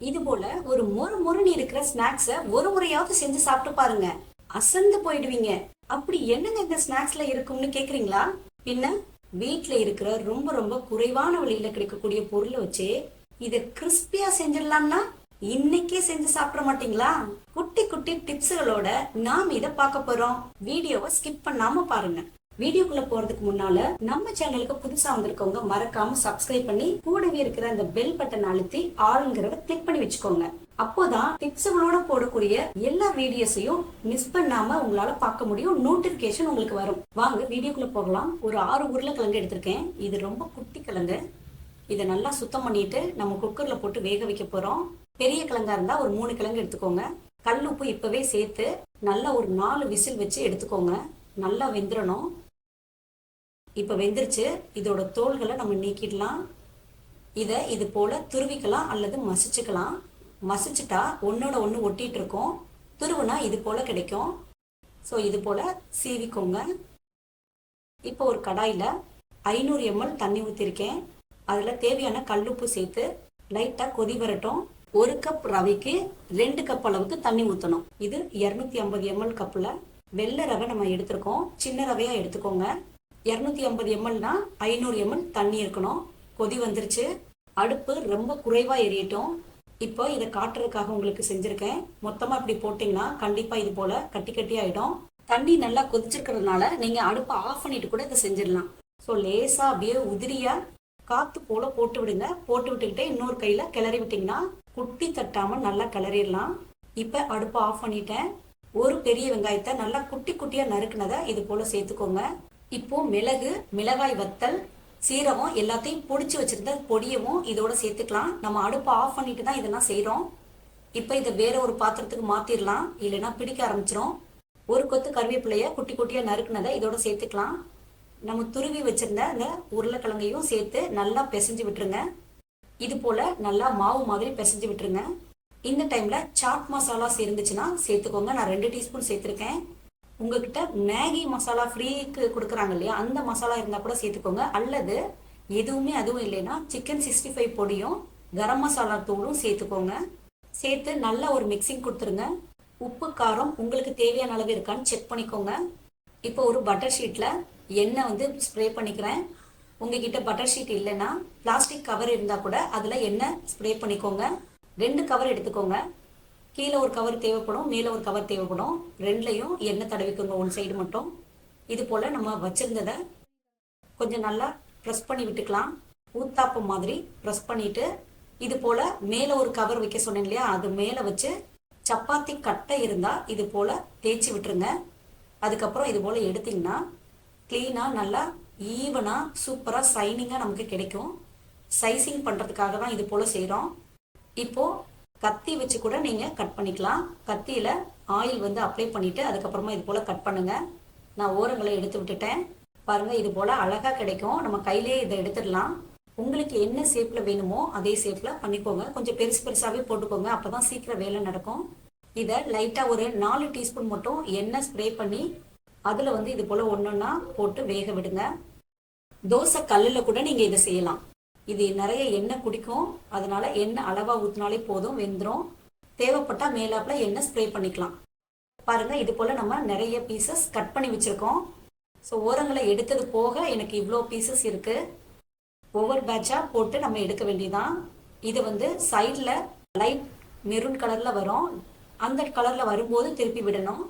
இது போல ஒரு மொறு மொறுன்னு இருக்கிற ஸ்நாக்ஸ ஒரு முறையாவது செஞ்சு சாப்பிட்டு பாருங்க. அசந்து போயிடுவீங்க. அப்படி என்னங்க இந்த ஸ்நாக்ஸ்ல இருக்கும்னு கேக்குறீங்களா? பின்ன வீட்ல இருக்கிற ரொம்ப ரொம்ப குறைவான விலையில கிடைக்கக்கூடிய பொருளை வச்சு இத கிறிஸ்பியா செஞ்சிடலாம்னா இன்னைக்கே செஞ்சு சாப்பிட மாட்டீங்களா? குட்டி குட்டி டிப்ஸுகளோட நாம் இத பார்க்க போறோம். வீடியோவை ஸ்கிப் பண்ணாம பாருங்க. வீடியோக்குள்ள போறதுக்கு முன்னால நம்ம சேனலுக்கு புதுசா வந்திருக்கவங்க மறக்காம சப்ஸ்கிரைப் பண்ணி கூடவே இருக்கிற அந்த பெல் பட்டன் அழுத்தி ஆளுங்கிறத கிளிக் பண்ணி வச்சுக்கோங்க. அப்போதான் டிப்ஸுகளோட போடக்கூடிய எல்லா வீடியோஸையும் மிஸ் பண்ணாம உங்களால பார்க்க முடியும். நோட்டிபிகேஷன் உங்களுக்கு வரும். வாங்க வீடியோக்குள்ள போகலாம். ஒரு ஆறு உருளைக்கிழங்கு எடுத்திருக்கேன். இது ரொம்ப குட்டி கிழங்கு. இதை நல்லா சுத்தம் பண்ணிட்டு நம்ம குக்கர்ல போட்டு வேக வைக்க போறோம். பெரிய கிழங்கா இருந்தா ஒரு மூணு கிழங்கு எடுத்துக்கோங்க. கல் உப்பு இப்பவே சேர்த்து நல்லா ஒரு நாலு விசில் வச்சு எடுத்துக்கோங்க. நல்லா வெந்துடணும் இப்போ வெந்துருச்சு. இதோட தோள்களை நம்ம நீக்கிடலாம். இதை இது போல் துருவிக்கலாம் அல்லது மசிச்சுக்கலாம். மசிச்சுட்டா ஒன்னோட ஒன்று ஒட்டிகிட்டு இருக்கும். துருவுனா இது போல் கிடைக்கும். ஸோ இது போல் சீவிக்கோங்க. இப்போ ஒரு கடாயில் ஐநூறு எம்எல் தண்ணி ஊற்றிருக்கேன் அதில் தேவையான கல்லுப்பு சேர்த்து லைட்டாக கொதி வரட்டும். ஒரு கப் ரவைக்கு ரெண்டு கப் அளவுக்கு தண்ணி ஊற்றணும் இது இரநூத்தி ஐம்பது எம்எல் கப்பில். வெள்ளை ரவை நம்ம எடுத்திருக்கோம். சின்ன ரவையாக எடுத்துக்கோங்க. இரநூத்தி ஐம்பது எம்எல்னா ஐநூறு எம்எல் தண்ணி இருக்கணும். கொதி வந்துருச்சு. அடுப்பு ரொம்ப குறைவாக எரியட்டும். இப்போ இதை காட்டுறதுக்காக உங்களுக்கு செஞ்சுருக்கேன். மொத்தமாக இப்படி போட்டிங்கன்னா கண்டிப்பாக இது போல் கட்டி கட்டி ஆகிடும் தண்ணி நல்லா கொதிச்சிருக்கிறதுனால நீங்கள் அடுப்பை ஆஃப் பண்ணிட்டு கூட இதை செஞ்சிடலாம். ஸோ லேசாக அப்படியே உதிரியாக காற்று போல் போட்டு விடுங்க. போட்டு விட்டுக்கிட்டே இன்னொரு கையில் கிளறி விட்டிங்கன்னா குட்டி தட்டாமல் நல்லா கிளறிடலாம். இப்போ அடுப்பை ஆஃப் பண்ணிட்டேன். ஒரு பெரிய வெங்காயத்தை நல்லா குட்டி குட்டியாக நறுக்குனதை இது போல் சேர்த்துக்கோங்க. இப்போ மிளகு மிளகாய் வத்தல் சீரகம் எல்லாத்தையும் பொடிச்சு வச்சிருந்த பொடியவும் இதோட சேர்த்துக்கலாம். நம்ம அடுப்பை ஆஃப் பண்ணிட்டு தான் இதெல்லாம் செய்கிறோம் இப்போ இதை வேற ஒரு பாத்திரத்துக்கு மாத்திரலாம். இல்லைன்னா பிடிக்க ஆரம்பிச்சிரும். ஒரு கொத்து கருவேப்பிலைய குட்டி குட்டியாக நறுக்குனதை இதோட சேர்த்துக்கலாம். நம்ம துருவி வச்சிருந்த அந்த உருளைக்கிழங்கையும் சேர்த்து நல்லா பிசைஞ்சு விட்டுருங்க. இது போல நல்லா மாவு மாதிரி பிசைஞ்சு விட்டுருங்க. இந்த டைம்ல சாட் மசாலாஸ் இருந்துச்சுன்னா சேர்த்துக்கோங்க. நான் ரெண்டு டீஸ்பூன் சேர்த்துருக்கேன். உங்ககிட்ட மேகி மசாலா ஃப்ரீக்கு கொடுக்குறாங்க இல்லையா? அந்த மசாலா இருந்தால் கூட சேர்த்துக்கோங்க. அல்லது எதுவுமே அதுவும் இல்லைன்னா சிக்கன் சிக்ஸ்டி ஃபைவ் பொடியும் கரம் மசாலா தூளும் சேர்த்துக்கோங்க. சேர்த்து நல்லா ஒரு மிக்சிங் கொடுத்துருங்க. உப்பு காரம் உங்களுக்கு தேவையான அளவு இருக்கான்னு செக் பண்ணிக்கோங்க. இப்போ ஒரு பட்டர் ஷீட்டில் எண்ணெய் வந்து ஸ்ப்ரே பண்ணிக்கிறேன். உங்ககிட்ட பட்டர் ஷீட் இல்லைன்னா பிளாஸ்டிக் கவர் இருந்தால் கூட அதில் எண்ணெய் ஸ்ப்ரே பண்ணிக்கோங்க. ரெண்டு கவர் எடுத்துக்கோங்க. கீழே ஒரு கவர் தேவைப்படும் மேலே ஒரு கவர் தேவைப்படும். ரெண்டுலையும் எண்ணெய் தடவிக்கோங்க ஒன் சைடு மட்டும். இது போல் நம்ம வச்சுருந்ததை கொஞ்சம் நல்லா ப்ரெஸ் பண்ணி விட்டுக்கலாம். ஊத்தாப்பம் மாதிரி ப்ரெஸ் பண்ணிவிட்டு இது போல் மேலே ஒரு கவர் வைக்க சொன்னேன் இல்லையா? அது மேலே வச்சு சப்பாத்தி கட்டை இருந்தால் இது போல் தேய்ச்சி விட்டுருங்க. அதுக்கப்புறம் இது போல் எடுத்திங்கன்னா க்ளீனாக நல்லா ஈவனாக சூப்பராக சைனிங்காக நமக்கு கிடைக்கும். சைசிங் பண்ணுறதுக்காக தான் இது போல் செய்கிறோம் இப்போது கத்தி வச்சு கூட நீங்கள் கட் பண்ணிக்கலாம். கத்தியில் ஆயில் வந்து அப்ளை பண்ணிவிட்டு அதுக்கப்புறமா இது போல் கட் பண்ணுங்கள் நான் ஓரங்களை எடுத்து விட்டுட்டேன். பாருங்கள் இது போல் அழகாக கிடைக்கும். நம்ம கையிலே இதை எடுத்துடலாம். உங்களுக்கு என்ன ஷேப்பில் வேணுமோ அதே ஷேப்பில் பண்ணிக்கோங்க. கொஞ்சம் பெருசு பெருசாகவே போட்டுக்கோங்க. அப்போ தான் சீக்கிரம் வேலை நடக்கும். இதை லைட்டாக ஒரு நாலு டீஸ்பூன் மட்டும் எண்ணெய் ஸ்ப்ரே பண்ணி அதில் வந்து இது போல் ஒன்றொன்னா போட்டு வேக விடுங்க. தோசை கல்லில் கூட நீங்கள் இதை செய்யலாம். இது நிறைய எண்ணெய் குடிக்கும். அதனால எண்ணெய் அளவாக ஊற்றினாலே போதும் வெந்துடும் தேவைப்பட்டால் மேலாப்பில் எண்ணெய் ஸ்ப்ரே பண்ணிக்கலாம். பாருங்கள் இது போல் நம்ம நிறைய பீசஸ் கட் பண்ணி வச்சுருக்கோம். ஸோ ஓரங்களை எடுத்தது போக எனக்கு இவ்வளோ பீசஸ் இருக்குது ஒவ்வொரு பேட்சாக போட்டு நம்ம எடுக்க வேண்டியதான் இது வந்து சைடில் லைட் மெரூன் கலரில் வரும். அந்த கலரில் வரும்போது திருப்பி விடணும்.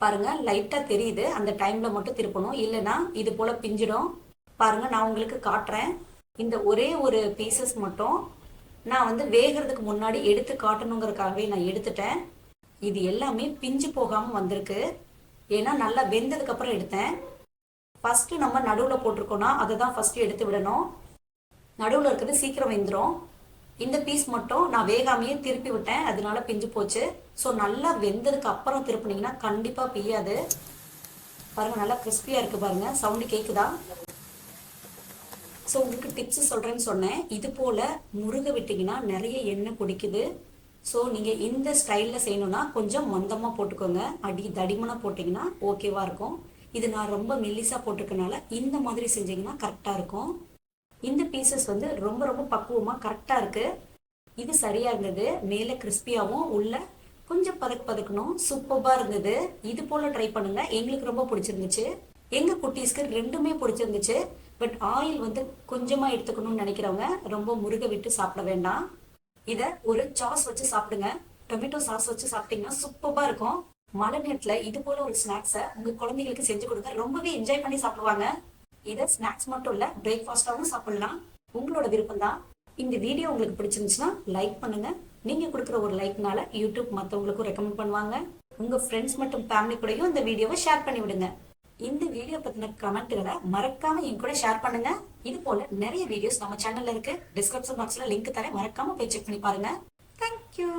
பாருங்கள் லைட்டாக தெரியுது. அந்த டைமில் மட்டும் திருப்பணும். இல்லைன்னா இது போல் பிஞ்சிடும். பாருங்கள் நான் உங்களுக்கு காட்டுறேன். இந்த ஒரே ஒரு பீசஸ் மட்டும் நான் வந்து வேகிறதுக்கு முன்னாடி எடுத்து காட்டணுங்கிறதுக்காகவே நான் எடுத்துட்டேன். இது எல்லாமே பிஞ்சு போகாமல் வந்திருக்கு. ஏன்னா நல்லா வெந்ததுக்கப்புறம் எடுத்தேன். ஃபஸ்ட்டு நம்ம நடுவில் போட்டிருக்கோன்னா அதை தான் ஃபஸ்ட்டு எடுத்து விடணும். நடுவில் இருக்கிறது சீக்கிரம் வெந்துடும் இந்த பீஸ் மட்டும் நான் வேகாமையே திருப்பி விட்டேன். அதனால பிஞ்சு போச்சு. ஸோ நல்லா வெந்ததுக்கு அப்புறம் திருப்பினீங்கன்னா கண்டிப்பாக பிய்யாது. பாருங்க நல்லா கிறிஸ்பியாக இருக்குது பாருங்க. சவுண்டு கேட்குதா ஸோ உங்களுக்கு டிப்ஸ் சொல்கிறேன்னு சொன்னேன். இது போல் முருக விட்டிங்கன்னா நிறைய எண்ணெய் குடிக்குது ஸோ நீங்கள் இந்த ஸ்டைலில் செய்யணும்னா கொஞ்சம் மந்தமாக போட்டுக்கோங்க. அடி தடிமனாக போட்டிங்கன்னா ஓகேவாக இருக்கும். இது நான் ரொம்ப மெல்லிஸாக போட்டிருக்கனால இந்த மாதிரி செஞ்சீங்கன்னா கரெக்டாக இருக்கும். இந்த பீசஸ் வந்து ரொம்ப ரொம்ப பக்குவமாக கரெக்டாக இருக்குது இது சரியாக இருந்தது. மேலே கிறிஸ்பியாகவும் உள்ள கொஞ்சம் பதக்கு பதக்கணும். சூப்பர்பாக இருந்தது. இது போல் ட்ரை பண்ணுங்கள் எங்களுக்கு ரொம்ப பிடிச்சிருந்துச்சு. எங்கள் குட்டீஸ்க்கு ரெண்டுமே பிடிச்சிருந்துச்சு. பட் ஆயில் வந்து கொஞ்சமா எடுத்துக்கணும்னு நினைக்கிறவங்க ரொம்ப முருக விட்டு சாப்பிட வேண்டாம். இத ஒரு சாஸ் வச்சு சாப்பிடுங்க. டொமேட்டோ சாஸ் வச்சு சாப்பிட்டீங்கன்னா சூப்பரா இருக்கும். மழை நேரத்துல இது போல ஒரு ஸ்நாக்ஸை உங்க குழந்தைகளுக்கு செஞ்சு கொடுங்க ரொம்பவே என்ஜாய் பண்ணி சாப்பிடுவாங்க. இத ஸ்நாக்ஸ் மட்டும் இல்ல பிரேக்ஃபாஸ்டாவும் சாப்பிடலாம். உங்களோட விருப்பம் தான் இந்த வீடியோ உங்களுக்கு பிடிச்சிருந்துச்சுன்னா லைக் பண்ணுங்க. நீங்க கொடுக்குற ஒரு லைக்னால யூடியூப் மத்தவங்களுக்கும் ரெக்கமெண்ட் பண்ணுவாங்க. உங்க ஃப்ரெண்ட்ஸ் மற்றும் ஃபேமிலி கூடயும் இந்த வீடியோவை ஷேர் பண்ணி விடுங்க இந்த வீடியோ பத்தின கமெண்ட்களை மறக்காம என் கூட ஷேர் பண்ணுங்க. இது போல நிறைய வீடியோஸ் நம்ம சேனல்ல இருக்கு. டிஸ்கிரிப்ஷன் பாக்ஸ்ல லிங்க் தரேன். மறக்காம போய் செக் பண்ணி பாருங்க. தேங்க்யூ